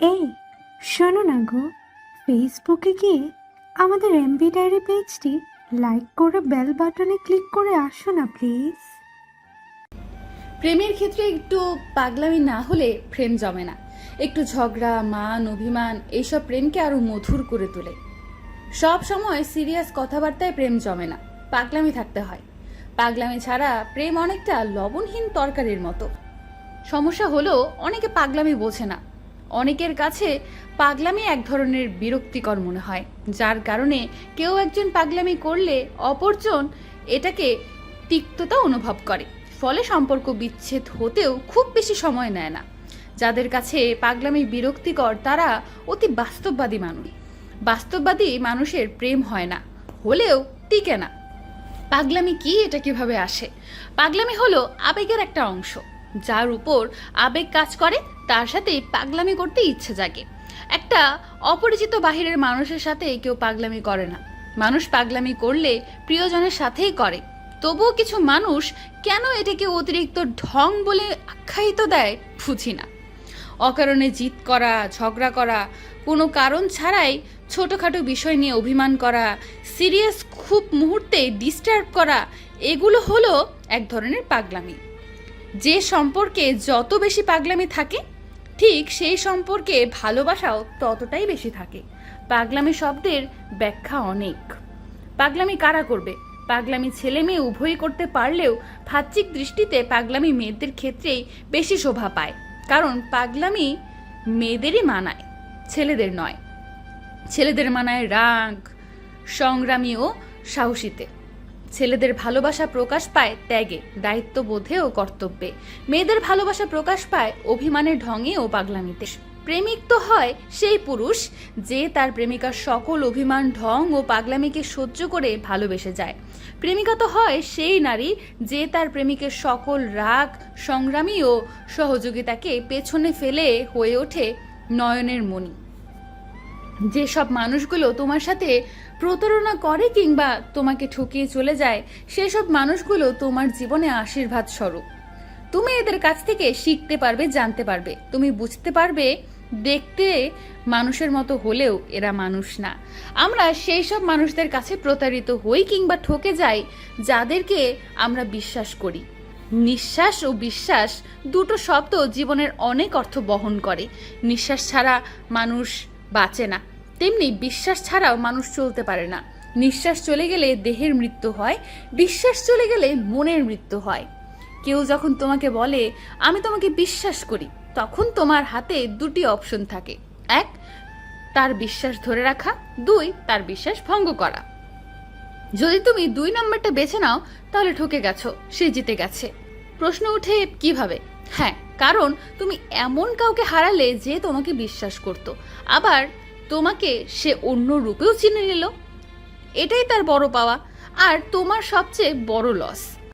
এই, শোনো না গো। ফেসবুকে গিয়ে আমাদের এমবি ডায়েরি পেজটি লাইক করে বেল বাটনে ক্লিক করে আসো না প্লিজ প্রেমের ক্ষেত্রে একটু পাগলামি না হলে প্রেম জমে না। একটু ঝগড়া, মান, অভিমান, এইসব প্রেমকে আরও মধুর করে তোলে। সব সময় সিরিয়াস কথাবার্তায় প্রেম জমে না। পাগলামি থাকতে হয়। পাগলামি ছাড়া প্রেম অনেকটা লবণহীন তরকারির মতো। সমস্যা হলো, অনেকে পাগলামি বোঝে না। অনেকের কাছে পাগলামি এক ধরনের বিরক্তিকর মনে হয়, যার কারণে কেউ একজন পাগলামি করলে অপরজন এটাকে তিক্ততা অনুভব করে। ফলে সম্পর্ক বিচ্ছেদ হতেও খুব বেশি সময় নেয় না। যাদের কাছে পাগলামি বিরক্তিকর, তারা অতি বাস্তববাদী মানুষ। বাস্তববাদী মানুষের প্রেম হয় না, হলেও টিকে না। পাগলামি কি, এটা কীভাবে আসে? পাগলামি হলো আবেগের একটা অংশ। যার উপর আবেগ কাজ করে, তার সাথেই পাগলামি করতে ইচ্ছে জাগে। একটা অপরিচিত বাহিরের মানুষের সাথে কেউ পাগলামি করে না। মানুষ পাগলামি করলে প্রিয়জনের সাথেই করে। তবুও কিছু মানুষ কেন এটাকে অতিরিক্ত ঢং বলে আখ্যায়িত দেয় বুঝি না। অকারণে জিত করা, ঝগড়া করা, কোনো কারণ ছাড়াই ছোটোখাটো বিষয় নিয়ে অভিমান করা, সিরিয়াস খুব মুহূর্তে ডিস্টার্ব করা, এগুলো হলো এক ধরনের পাগলামি। যে সম্পর্কে যত বেশি পাগলামি থাকে, ঠিক সেই সম্পর্কে ভালোবাসাও ততটাই বেশি থাকে। পাগলামি শব্দের ব্যাখ্যা অনেক। পাগলামি কারা করবে? পাগলামি ছেলে মেয়ে উভয়ই করতে পারলেও ভাচ্চিক দৃষ্টিতে পাগলামি মেয়েদের ক্ষেত্রেই বেশি শোভা পায়। কারণ পাগলামি মেয়েদেরই মানায়, ছেলেদের নয়। ছেলেদের মানায় রাগ, সংগ্রামী ও সাহসীতে। ছেলেদের ভালোবাসা প্রকাশ পায় ত্যাগে, দায়িত্ববোধে ও কর্তব্যে। মেয়েদের ভালোবাসা প্রকাশ পায় অভিমানের ঢঙে ও পাগলামিতে। প্রেমিক তো হয় সেই পুরুষ যে তার প্রেমিকার সকল অভিমান, ঢং ও পাগলামিকে সহ্য করে ভালোবেসে যায়। প্রেমিকা তো হয় সেই নারী যে তার প্রেমিকের সকল রাগ, সংগ্রামী ও সহযোগিতাকে পেছনে ফেলে হয়ে ওঠে নয়নের মণি। যেসব মানুষগুলো তোমার সাথে প্রতারণা করে কিংবা তোমাকে ঠকিয়ে চলে যায়, সেসব মানুষগুলো তোমার জীবনে আশীর্বাদ স্বরূপ। তুমি এদের কাছ থেকে শিখতে পারবে, জানতে পারবে। তুমি বুঝতে পারবে, দেখতে মানুষের মতো হলেও এরা মানুষ না। আমরা সেই সব মানুষদের কাছে প্রতারিত হই কিংবা ঠকে যাই, যাদেরকে আমরা বিশ্বাস করি। নিঃশ্বাস ও বিশ্বাস দুটো শব্দ জীবনের অনেক অর্থ বহন করে। নিঃশ্বাস ছাড়া মানুষ বাঁচে না। তেমনি বিশ্বাস ছাড়াও মানুষ চলতে পারে না। নিঃশ্বাস চলে গেলে দেহের মৃত্যু হয়, বিশ্বাস চলে গেলে মনের মৃত্যু হয়। কেউ যখন তোমাকে বলে, আমি তোমাকে বিশ্বাস করি, তখন তোমার হাতে দুটি অপশন থাকে। এক, তার বিশ্বাস ধরে রাখা। দুই, তার বিশ্বাস ভঙ্গ করা। যদি তুমি দুই নম্বরটা বেছে নাও, তাহলে ঠকে গেছো, সে জিতে গেছে। প্রশ্ন উঠে কীভাবে? হ্যাঁ কারণ তুমি এমন কাউকে হারালে যে তোমাকে বিশ্বাস করত। আবার তোমাকে সে অন্য রূপেও চিনে নিল। এটাই তার বড় পাওয়া। আর তোমার সবচেয়ে বড় লস